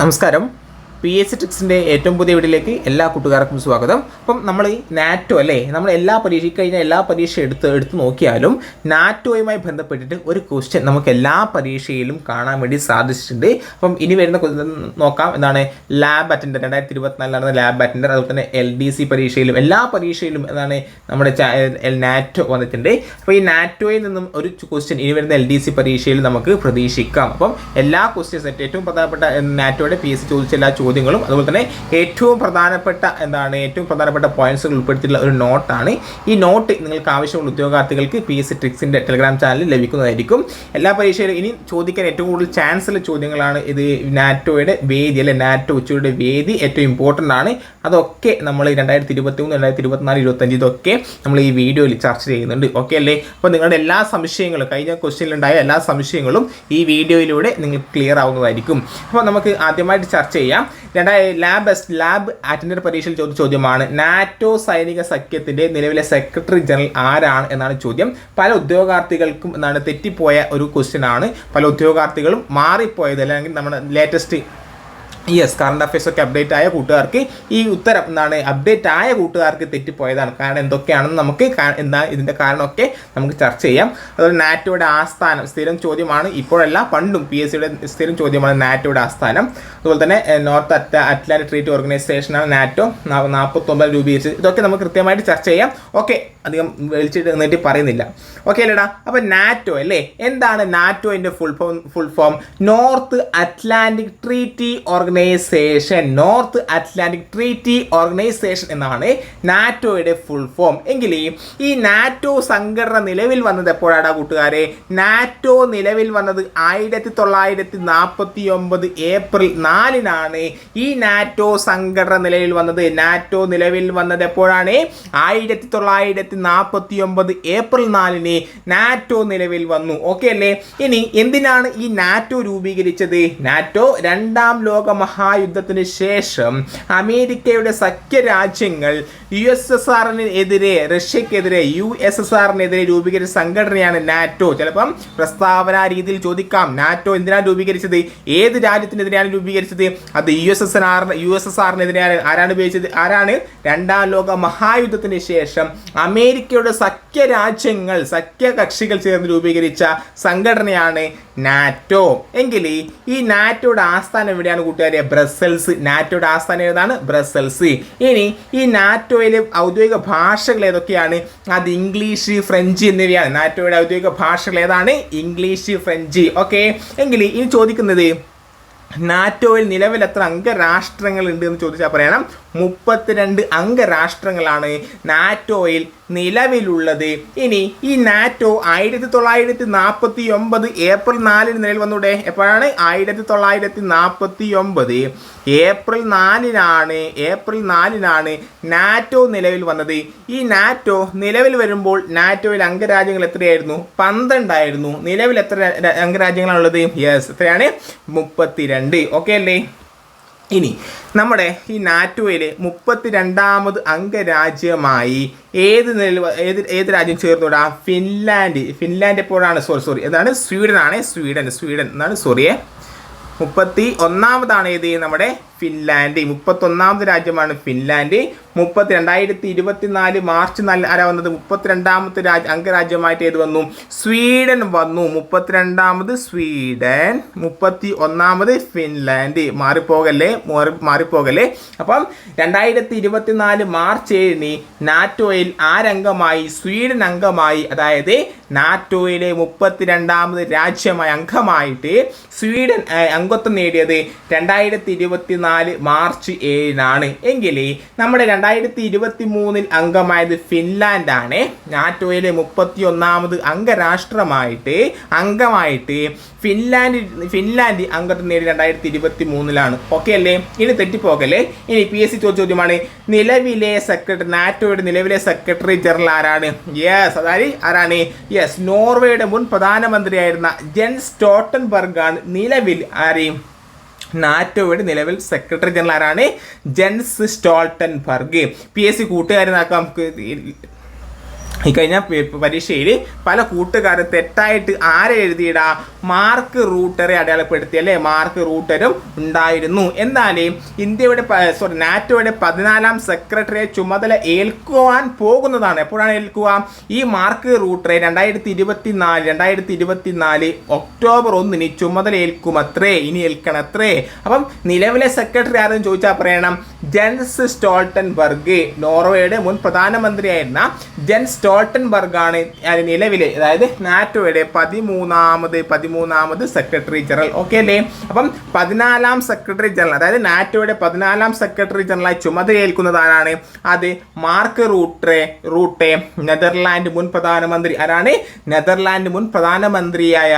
നമസ്കാരം. P S C ട്രിക്സിന്റെ ഏറ്റവും പുതിയ വീട്ടിലേക്ക് എല്ലാ കൂട്ടുകാർക്കും സ്വാഗതം. അപ്പം നമ്മൾ നാറ്റോ അല്ലേ നമ്മൾ എല്ലാ പരീക്ഷ കഴിഞ്ഞ എല്ലാ പരീക്ഷ എടുത്ത് എടുത്ത് നോക്കിയാലും നാറ്റോയുമായി ബന്ധപ്പെട്ടിട്ട് ഒരു ക്വസ്റ്റ്യൻ നമുക്ക് എല്ലാ പരീക്ഷയിലും കാണാൻ വേണ്ടി സാധിച്ചിട്ടുണ്ട്. അപ്പം ഇനി വരുന്ന നോക്കാം. എന്താണ് ലാബ് അറ്റൻഡർ രണ്ടായിരത്തി ഇരുപത്തിനാലിൽ നടന്ന ലാബ് അറ്റൻഡർ അതുപോലെ തന്നെ എൽ ഡി സി പരീക്ഷയിലും എല്ലാ പരീക്ഷയിലും എന്താണ് നമ്മുടെ നാറ്റോ വന്നിട്ടുണ്ട്. അപ്പോൾ ഈ നാറ്റോയിൽ നിന്നും ഒരു ക്വസ്റ്റ്യൻ ഇനി വരുന്ന എൽ ഡി സി പരീക്ഷയിൽ നമുക്ക് പ്രതീക്ഷിക്കാം. അപ്പം എല്ലാ ക്വസ്റ്റ്യൻസ് ഏറ്റവും പ്രധാനപ്പെട്ട നാറ്റോയുടെ പി എസ് ചോദിച്ച എല്ലാ ചോദ്യങ്ങളും അതുപോലെ തന്നെ ഏറ്റവും പ്രധാനപ്പെട്ട എന്താണ് ഏറ്റവും പ്രധാനപ്പെട്ട പോയിന്റ്സുകൾ ഉൾപ്പെടുത്തിയിട്ടുള്ള ഒരു നോട്ടാണ്. ഈ നോട്ട് നിങ്ങൾക്ക് ആവശ്യമുള്ള ഉദ്യോഗാർത്ഥികൾക്ക് പി എസ് സി ട്രിക്സിന്റെ ടെലിഗ്രാം ചാനലിൽ ലഭിക്കുന്നതായിരിക്കും. എല്ലാ പരീക്ഷയിലും ഇനി ചോദിക്കാൻ ഏറ്റവും കൂടുതൽ ചാൻസ് ഉള്ള ചോദ്യങ്ങളാണ് ഇത് നാറ്റോയുടെ വേദി അല്ലെ നാറ്റോ ഉച്ചയുടെ വേദി ഏറ്റവും ഇമ്പോർട്ടന്റ് ആണ്. അതൊക്കെ നമ്മൾ രണ്ടായിരത്തി ഇരുപത്തി മൂന്ന് രണ്ടായിരത്തി ഇരുപത്തിനാല് ഇരുപത്തഞ്ച് ഇതൊക്കെ നമ്മൾ ഈ വീഡിയോയിൽ ചർച്ച ചെയ്യുന്നുണ്ട്. ഓക്കെ അല്ലേ? അപ്പോൾ നിങ്ങളുടെ എല്ലാ സംശയങ്ങളും കഴിഞ്ഞ ക്വസ്റ്റ്യനിലുണ്ടായ എല്ലാ സംശയങ്ങളും ഈ വീഡിയോയിലൂടെ നിങ്ങൾക്ക് ക്ലിയർ ആവുന്നതായിരിക്കും. അപ്പോൾ നമുക്ക് ആദ്യമായിട്ട് ചർച്ച ചെയ്യാം. രണ്ടായി ലാബ് ലാബ് അറ്റൻഡർ പരീക്ഷയിൽ ചോദിച്ച ചോദ്യമാണ് നാറ്റോ സൈനിക സഖ്യത്തിന്റെ നിലവിലെ സെക്രട്ടറി ജനറൽ ആരാണ് എന്നാണ് ചോദ്യം. പല ഉദ്യോഗാർത്ഥികൾക്കും എന്താണ് തെറ്റിപ്പോയ ഒരു ക്വസ്റ്റ്യൻ ആണ്. പല ഉദ്യോഗാർത്ഥികളും മാറിപ്പോയത് അല്ലെങ്കിൽ നമ്മുടെ ലേറ്റസ്റ്റ് യെസ് കറണ്ട് അഫയേഴ്സ് ഒക്കെ അപ്ഡേറ്റ് ആയ കൂട്ടുകാർക്ക് ഈ ഉത്തരം എന്താണ്? അപ്ഡേറ്റ് ആയ കൂട്ടുകാർക്ക് തെറ്റിപ്പോയതാണ്. കാരണം എന്തൊക്കെയാണെന്ന് നമുക്ക് എന്താ ഇതിന്റെ കാരണമൊക്കെ നമുക്ക് ചർച്ച ചെയ്യാം. അതുപോലെ നാറ്റോയുടെ ആസ്ഥാനം സ്ഥിരം ചോദ്യമാണ് ഇപ്പോഴല്ല പണ്ടും പി എസ് സിയുടെ സ്ഥിരം ചോദ്യമാണ് നാറ്റോയുടെ ആസ്ഥാനം. അതുപോലെ തന്നെ നോർത്ത് അറ്റ അറ്റ്ലാന്റിക് ട്രീറ്റ് ഓർഗനൈസേഷനാണ് നാറ്റോ. നാൽപ്പത്തൊമ്പത് രൂപീകരിച്ചത് ഇതൊക്കെ നമുക്ക് കൃത്യമായിട്ട് ചർച്ച ചെയ്യാം. ഓക്കെ അധികം വലിച്ചിട്ട് നീട്ടി പറയുന്നില്ല. ഓക്കെ അല്ലേടാ? അപ്പം നാറ്റോ അല്ലേ? എന്താണ് നാറ്റോന്റെ full form full form North Atlantic treaty organisation North Atlantic treaty organisation എന്നാണ് നാറ്റോയുടെ ഫുൾ ഫോം എങ്കിൽ ഈ നാറ്റോ സംഘടന നിലവിൽ വന്നത് എപ്പോഴാണ് കൂട്ടുകാരെ? നാറ്റോ നിലവിൽ വന്നത് ആയിരത്തി തൊള്ളായിരത്തി നാൽപ്പത്തി ഒമ്പത് ഏപ്രിൽ നാലിനാണ് ഈ നാറ്റോ സംഘടന നിലവിൽ വന്നത്. നാറ്റോ നിലവിൽ വന്നത് എപ്പോഴാണ്? ആയിരത്തി തൊള്ളായിരത്തി നാൽപ്പത്തി ഒമ്പത് ഏപ്രിൽ നാലിന് നാറ്റോ നിലവിൽ വന്നു. ഓക്കെ അല്ലേ? ഇനി എന്തിനാണ് ഈ നാറ്റോ രൂപീകരിച്ചത്? നാറ്റോ രണ്ടാം ലോക മഹായുദ്ധത്തിന് ശേഷം അമേരിക്കയുടെ സഖ്യരാജ്യങ്ങൾ യു എസ് എസ് ആറിനെതിരെ റഷ്യക്കെതിരെ യു എസ് എസ് ആറിനെതിരെ രൂപീകരിച്ച സംഘടനയാണ് നാറ്റോ. ചിലപ്പം പ്രസ്താവന രീതിയിൽ ചോദിക്കാം നാറ്റോ എന്തിനാണ് രൂപീകരിച്ചത്? ഏത് രാജ്യത്തിനെതിരെയാണ് രൂപീകരിച്ചത്? അത് U S S R U S S ആറിനെതിരെയാണ് ആരാണ് ഉപയോഗിച്ചത്? ആരാണ്? രണ്ടാം ലോക മഹായുദ്ധത്തിന് ശേഷം അമേരിക്കയുടെ സഖ്യ സഖ്യരാജ്യങ്ങൾ സഖ്യകക്ഷികൾ ചേർന്ന് രൂപീകരിച്ച സംഘടനയാണ് നാറ്റോ. എങ്കിൽ ഈ നാറ്റോയുടെ ആസ്ഥാനം എവിടെയാണ് കൂട്ടുകാരെ ബ്രസൽസ് നാറ്റോയുടെ ആസ്ഥാനം ഏതാണ്? ബ്രസൽസ്. ഇനി ഈ നാറ്റോയിലെ ഔദ്യോഗിക ഭാഷകൾ ഏതൊക്കെയാണ്? അത് ഇംഗ്ലീഷ് ഫ്രഞ്ച് എന്നിവയാണ്. നാറ്റോയുടെ ഔദ്യോഗിക ഭാഷകൾ ഏതാണ്? English French. ഓക്കെ? എങ്കിൽ ഇനി ചോദിക്കുന്നത് നാറ്റോയിൽ നിലവിൽ എത്ര അംഗരാഷ്ട്രങ്ങൾ ഉണ്ട് എന്ന് ചോദിച്ചാൽ പറയണം. മുപ്പത്തിരണ്ട് അംഗരാഷ്ട്രങ്ങളാണ് നാറ്റോയിൽ നിലവിലുള്ളത്. ഇനി ഈ നാറ്റോ ആയിരത്തി തൊള്ളായിരത്തി നാൽപ്പത്തി ഒമ്പത് ഏപ്രിൽ നാലിന് നിലയിൽ വന്നൂടെ? എപ്പോഴാണ്? ആയിരത്തി തൊള്ളായിരത്തി നാൽപ്പത്തി ഒമ്പത് ഏപ്രിൽ നാലിനാണ് ഏപ്രിൽ നാലിനാണ് നാറ്റോ നിലവിൽ വന്നത്. ഈ നാറ്റോ നിലവിൽ വരുമ്പോൾ നാറ്റോയിൽ അംഗരാജ്യങ്ങൾ എത്രയായിരുന്നു? പന്ത്രണ്ടായിരുന്നു. നിലവിൽ എത്ര അംഗരാജ്യങ്ങളാണുള്ളത്? യെസ് എത്രയാണ്? മുപ്പത്തിരണ്ട്. ഓക്കെ അല്ലേ? ഇനി നമ്മുടെ ഈ നാറ്റോയിലെ മുപ്പത്തി രണ്ടാമത് അംഗരാജ്യമായി ഏത് നിലയിൽ ഏത് ഏത് രാജ്യം ചേർന്നുകൂടാ ഫിൻലാൻഡ്. ഫിൻലാൻഡ് എപ്പോഴാണ്? Sorry sorry. എന്താണ്? സ്വീഡൻ ആണ് സ്വീഡൻ സ്വീഡൻ. എന്നാണ് സോറിയേ. മുപ്പത്തി ഒന്നാമതാണ് ഏത്? നമ്മുടെ ഫിൻലാൻഡ്. മുപ്പത്തൊന്നാമത് രാജ്യമാണ് ഫിൻലാൻഡ്. മുപ്പത്തി രണ്ടായിരത്തി ഇരുപത്തിനാല് മാർച്ച് നാല് ആരാ വന്നത്? മുപ്പത്തിരണ്ടാമത്തെ രാജ്യ അംഗരാജ്യമായിട്ട് ഏത് വന്നു? സ്വീഡൻ വന്നു. മുപ്പത്തിരണ്ടാമത് സ്വീഡൻ മുപ്പത്തി ഒന്നാമത് ഫിൻലാൻഡ്. മാറിപ്പോകല്ലേ? മാറി മാറിപ്പോകല്ലേ? അപ്പം രണ്ടായിരത്തി ഇരുപത്തിനാല് മാർച്ച് ഏഴിന് നാറ്റോയിൽ ആരംഗമായി സ്വീഡൻ അംഗമായി അതായത് നാറ്റോയിലെ മുപ്പത്തിരണ്ടാമത് രാജ്യമായി അംഗമായിട്ട് സ്വീഡൻ അംഗത്വം നേടിയത് രണ്ടായിരത്തി ഇരുപത്തിനാല് മാർച്ച് ഏഴിനാണ്. എങ്കിൽ നമ്മുടെ രണ്ടായിരത്തി ഇരുപത്തി മൂന്നിൽ അംഗമായത് ഫിൻലാൻഡാണ്. നാറ്റോയിലെ മുപ്പത്തി ഒന്നാമത് അംഗരാഷ്ട്രമായിട്ട് അംഗമായിട്ട് ഫിൻലാൻഡ് ഫിൻലാൻഡ് അംഗത്വം നേടി രണ്ടായിരത്തി ഇരുപത്തി മൂന്നിലാണ് ഓക്കെ അല്ലേ? ഇനി തെറ്റിപ്പോകല്ലേ ഇനി പി എസ് സി ചോദിച്ച ചോദ്യമാണ് നിലവിലെ സെക്രട്ടറി നാറ്റോയുടെ നിലവിലെ സെക്രട്ടറി ജനറൽ ആരാണ്? യെസ് അതായത് ആരാണ്? യെസ് നോർവേയുടെ മുൻ പ്രധാനമന്ത്രിയായിരുന്ന ജെൻസ് ടോട്ടൻബർഗ് ആണ് നിലവിൽ ആരെയും നാറ്റോയുടെ നിലവിൽ സെക്രട്ടറി ജനറൽ ആരാണ്? Jens Stoltenberg. P S C കൂട്ടുകാരനാക്കാം. നമുക്ക് ഈ കഴിഞ്ഞ പരീക്ഷയിൽ പല കൂട്ടുകാരും തെറ്റായിട്ട് ആരെ എഴുതിയിടാ? മാർക്ക് റൂട്ടറെ അടയാളപ്പെടുത്തി അല്ലേ? മാർക്ക് റൂട്ടറും ഉണ്ടായിരുന്നു. എന്നാൽ ഇന്ത്യയുടെ സോറി നാറ്റോയുടെ പതിനാലാം സെക്രട്ടറിയെ ചുമതല ഏൽക്കുവാൻ പോകുന്നതാണ്. എപ്പോഴാണ് ഏൽക്കുക? ഈ മാർക്ക് റൂട്ടറെ രണ്ടായിരത്തി ഇരുപത്തി നാല് രണ്ടായിരത്തി ഇരുപത്തി നാല് ഒക്ടോബർ ഒന്നിന് ചുമതല ഏൽക്കുമത്രേ? ഇനി ഏൽക്കണത്രേ? അപ്പം നിലവിലെ സെക്രട്ടറി ആരെന്ന് ചോദിച്ചാൽ പറയണം? ജെൻസ് സ്റ്റോൾട്ടൻബർഗ് നോർവേയുടെ മുൻ പ്രധാനമന്ത്രിയായിരുന്ന ജെൻ സ്റ്റോൾട്ടൻബർഗ് ആണ് അതിന് നിലവിലെ അതായത് നാറ്റോയുടെ പതിമൂന്നാമത് പതിമൂന്നാമത് സെക്രട്ടറി ജനറൽ. ഓക്കെ അല്ലേ? അപ്പം പതിനാലാം സെക്രട്ടറി ജനറൽ അതായത് നാറ്റോയുടെ പതിനാലാം സെക്രട്ടറി ജനറലായി ചുമതലയേൽക്കുന്നത് ആരാണ്? അത് മാർക്ക് റൂട്ടെ റൂട്ടെ നെതർലാൻഡ് മുൻ പ്രധാനമന്ത്രി ആരാണ്? നെതർലാൻഡ് മുൻ പ്രധാനമന്ത്രിയായ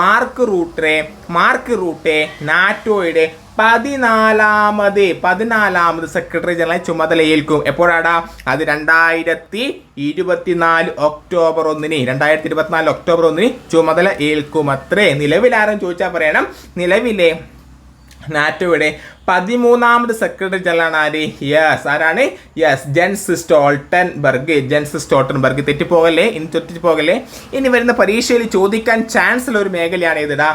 മാർക്ക് റൂട്ടെ മാർക്ക് റൂട്ടെ നാറ്റോയുടെ പതിനാലാമത് പതിനാലാമത് സെക്രട്ടറി ജനറൽ ചുമതലയേൽക്കും. എപ്പോഴാടാ? അത് രണ്ടായിരത്തി ഇരുപത്തിനാല് ഒക്ടോബർ ഒന്നിന് രണ്ടായിരത്തി ഇരുപത്തിനാല് ഒക്ടോബർ ഒന്നിന് ചുമതല ഏൽക്കും. അത്രേ. നിലവിലാരും ചോദിച്ചാൽ പറയണം. നിലവിലെ നാറ്റോയുടെ പതിമൂന്നാമത് സെക്രട്ടറി ജനറലാണ് ആര്? യെസ് ആരാണ്? Yes Jens Stoltenberg Jens Stoltenberg തെറ്റിപ്പോകല്ലേ? ഇനി തെറ്റിപ്പോകല്ലേ? ഇനി വരുന്ന പരീക്ഷയിൽ ചോദിക്കാൻ ചാൻസ് ഉള്ള ഒരു മേഖലയാണ് ഏതിടാ?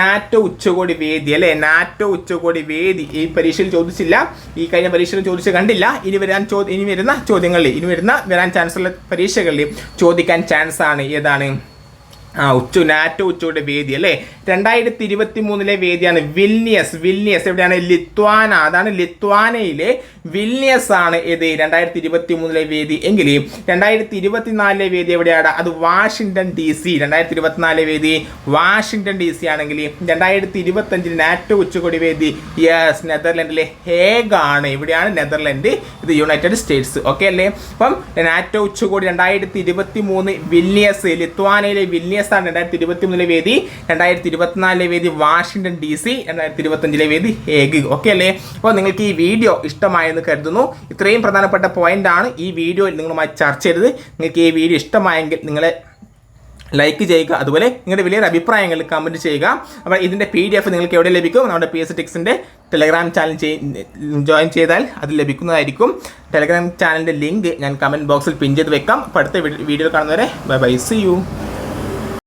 നാറ്റോ ഉച്ചകോടി വേദി അല്ലേ? നാറ്റോ ഉച്ചകോടി വേദി. ഈ പരീക്ഷയിൽ ചോദിച്ചില്ല. ഈ കഴിഞ്ഞ പരീക്ഷയിൽ ചോദിച്ച് കണ്ടില്ല. ഇനി വരാൻ ഇനി വരുന്ന ചോദ്യങ്ങളിൽ ഇനി വരുന്ന വരാൻ ചാൻസ് ഉള്ള പരീക്ഷകളിൽ ചോദിക്കാൻ ചാൻസ് ആണ്. ഏതാണ്? ആ ഉച്ച നാറ്റോ ഉച്ചയുടെ വേദി അല്ലേ? രണ്ടായിരത്തി ഇരുപത്തി മൂന്നിലെ വേദിയാണ് വിൽനിയസ്. വിൽനിയസ് എവിടെയാണ്? ലിത്വാന. അതാണ് ലിത്വാനയിലെ വിൽനിയസ് ആണ് ഏത് രണ്ടായിരത്തി ഇരുപത്തി മൂന്നിലെ വേദി. എങ്കിൽ രണ്ടായിരത്തി ഇരുപത്തിനാലിലെ വേദി എവിടെയാണ്? അത് വാഷിംഗ്ടൺ ഡി സി. രണ്ടായിരത്തി ഇരുപത്തിനാലിലെ വേദി വാഷിംഗ്ടൺ ഡി സി ആണെങ്കിൽ രണ്ടായിരത്തി ഇരുപത്തഞ്ചിൽ നാറ്റോ ഉച്ചകോടി വേദി. യെസ് നെതർലൻഡിലെ ഹേഗ് ആണ്. ഇവിടെയാണ് നെതർലൻഡ് ഇത് യുണൈറ്റഡ് സ്റ്റേറ്റ്സ്. ഓക്കെ അല്ലേ? അപ്പം നാറ്റോ ഉച്ചകോടി രണ്ടായിരത്തി ഇരുപത്തി മൂന്ന് വില്നിയസ് ലിത്വാനയിലെ വില്നിയസ് ആണ് രണ്ടായിരത്തി ഇരുപത്തി മൂന്നിലെ വേദി. രണ്ടായിരത്തി ഇരുപത്തിനാലിലെ വേദി വാഷിങ്ടൺ ഡി സി രണ്ടായിരത്തി ഇരുപത്തഞ്ചിലെ വേദി ഹേഗ്. ഓക്കെ അല്ലേ? അപ്പോൾ നിങ്ങൾക്ക് ഈ വീഡിയോ ഇഷ്ടമായെന്ന് കരുതുന്നു. ഇത്രയും പ്രധാനപ്പെട്ട പോയിന്റ് ആണ് ഈ വീഡിയോയിൽ നിങ്ങളുമായി ചർച്ച ചെയ്തത്. നിങ്ങൾക്ക് ഈ വീഡിയോ ഇഷ്ടമായെങ്കിൽ നിങ്ങളെ ലൈക്ക് ചെയ്യുക. അതുപോലെ നിങ്ങളുടെ വലിയൊരു അഭിപ്രായങ്ങൾ കമന്റ് ചെയ്യുക. അപ്പോൾ ഇതിന്റെ പി ഡി എഫ് നിങ്ങൾക്ക് എവിടെ ലഭിക്കും? നമ്മുടെ പി എസ് ടെക്സിന്റെ ടെലഗ്രാം ചാനൽ ജോയിൻ ചെയ്താൽ അത് ലഭിക്കുന്നതായിരിക്കും. ടെലഗ്രാം ചാനലിന്റെ ലിങ്ക് ഞാൻ കമന്റ് ബോക്സിൽ പിൻ ചെയ്ത് വെക്കാം. അപ്പോൾ അടുത്ത വീഡിയോ കാണുന്നവരെ ബൈ ബൈ സി യു